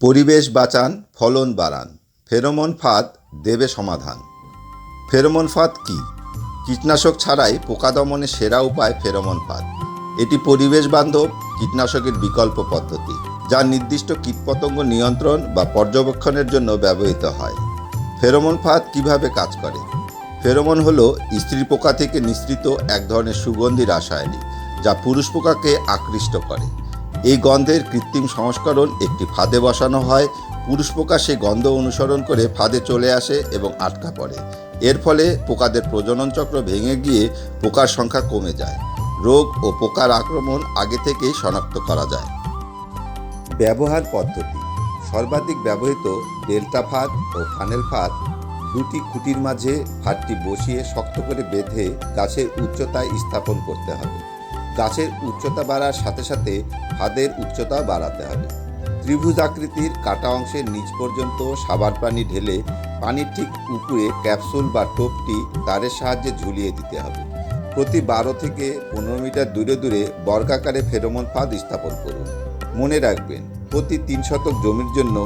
পরিবেশ বাঁচান, ফলন বাড়ান। ফেরোমন ফাঁদ দেবে সমাধান। ফেরোমন ফাঁদ কি? কীটনাশক ছাড়াই পোকা দমনের সেরা উপায় ফেরোমন ফাঁদ। এটি পরিবেশ বান্ধব, কীটনাশকের বিকল্প পদ্ধতি, যা নির্দিষ্ট কীটপতঙ্গ নিয়ন্ত্রণ বা পর্যবেক্ষণের জন্য ব্যবহৃত হয়। ফেরোমন ফাঁদ কীভাবে কাজ করে? ফেরোমন হলো স্ত্রী পোকা থেকে নিঃসৃত এক ধরনের সুগন্ধি রাসায়নিক, যা পুরুষ পোকাকে আকৃষ্ট করে। এই গন্ধের কৃত্রিম সংস্করণ একটি ফাঁদে বসানো হয়। পুরুষ পোকা সেই গন্ধ অনুসরণ করে ফাঁদে চলে আসে এবং আটকা পড়ে। এর ফলে পোকাদের প্রজনন চক্র ভেঙে গিয়ে পোকার সংখ্যা কমে যায়। রোগ ও পোকার আক্রমণ আগে থেকেই শনাক্ত করা যায়। ব্যবহার পদ্ধতি। সর্বাধিক ব্যবহৃত ডেল্টা ফাঁদ ও ফানেল ফাঁদ দুটি খুঁটির মাঝে ফাঁদটি বসিয়ে শক্ত করে বেঁধে গাছের উচ্চতায় স্থাপন করতে হবে। গাছের উচ্চতা বাড়ার সাথে সাথে ফাঁদের উচ্চতা বাড়াতে হবে। ত্রিভুজ আকৃতির কাটা অংশের নিচ পর্যন্ত সাবান পানি ঢেলে পানির ঠিক উপরে ক্যাপসুল বা টোপটি তারের সাহায্যে ঝুলিয়ে দিতে হবে। প্রতি বারো থেকে পনেরো মিটার দূরে দূরে বর্গাকারে ফেরোমন ফাঁদ স্থাপন করুন। মনে রাখবেন, প্রতি তিন শতক জমির জন্য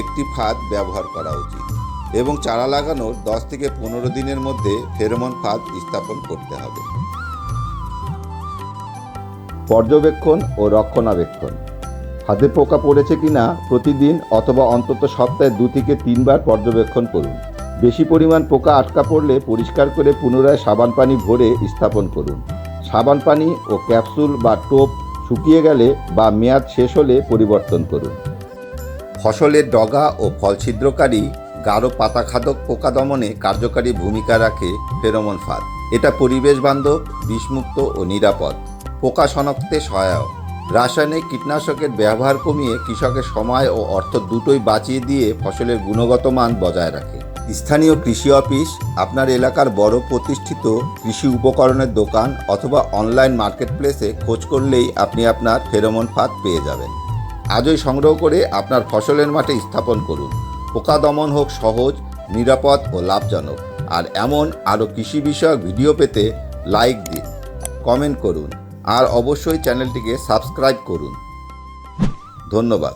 একটি ফাঁদ ব্যবহার করা উচিত এবং চারা লাগানোর দশ থেকে পনেরো দিনের মধ্যে ফেরোমন ফাঁদ স্থাপন করতে হবে। পর্যবেক্ষণ ও রক্ষণাবেক্ষণ। হাতে পোকা পড়েছে কিনা প্রতিদিন অথবা অন্তত সপ্তাহে দু থেকে তিনবার পর্যবেক্ষণ করুন। বেশি পরিমাণ পোকা আটকা পড়লে পরিষ্কার করে পুনরায় সাবান পানি ভরে স্থাপন করুন। সাবান পানি ও ক্যাপসুল বা টোপ শুকিয়ে গেলে বা মেয়াদ শেষ হলে পরিবর্তন করুন। ফসলের ডগা ও ফল ছিদ্রকারী গাঢ় পাতাখাদক পোকা দমনে কার্যকারী ভূমিকা রাখে ফেরোমন ফাঁদ। এটা পরিবেশ বান্ধব, বিষমুক্ত ও নিরাপদ। পোকা শনাক্তে সহায়ক। রাসায়নিক কীটনাশকের ব্যবহার কমিয়ে কৃষকের সময় ও অর্থ দুটোই বাঁচিয়ে দিয়ে ফসলের গুণগত মান বজায় রাখে। স্থানীয় কৃষি অফিস, আপনার এলাকার বড় প্রতিষ্ঠিত কৃষি উপকরণের দোকান অথবা অনলাইন মার্কেটপ্লেসে খোঁজ করলেই আপনি আপনার ফেরোমন ফাঁদ পেয়ে যাবেন। আজই সংগ্রহ করে আপনার ফসলের মাঠে স্থাপন করুন। পোকা দমন হোক সহজ, নিরাপদ ও লাভজনক। আর এমন আরও কৃষি বিষয়ক ভিডিও পেতে লাইক দিন, কমেন্ট করুন। আর অবশ্যই চ্যানেলটিকে সাবস্ক্রাইব করুন। ধন্যবাদ।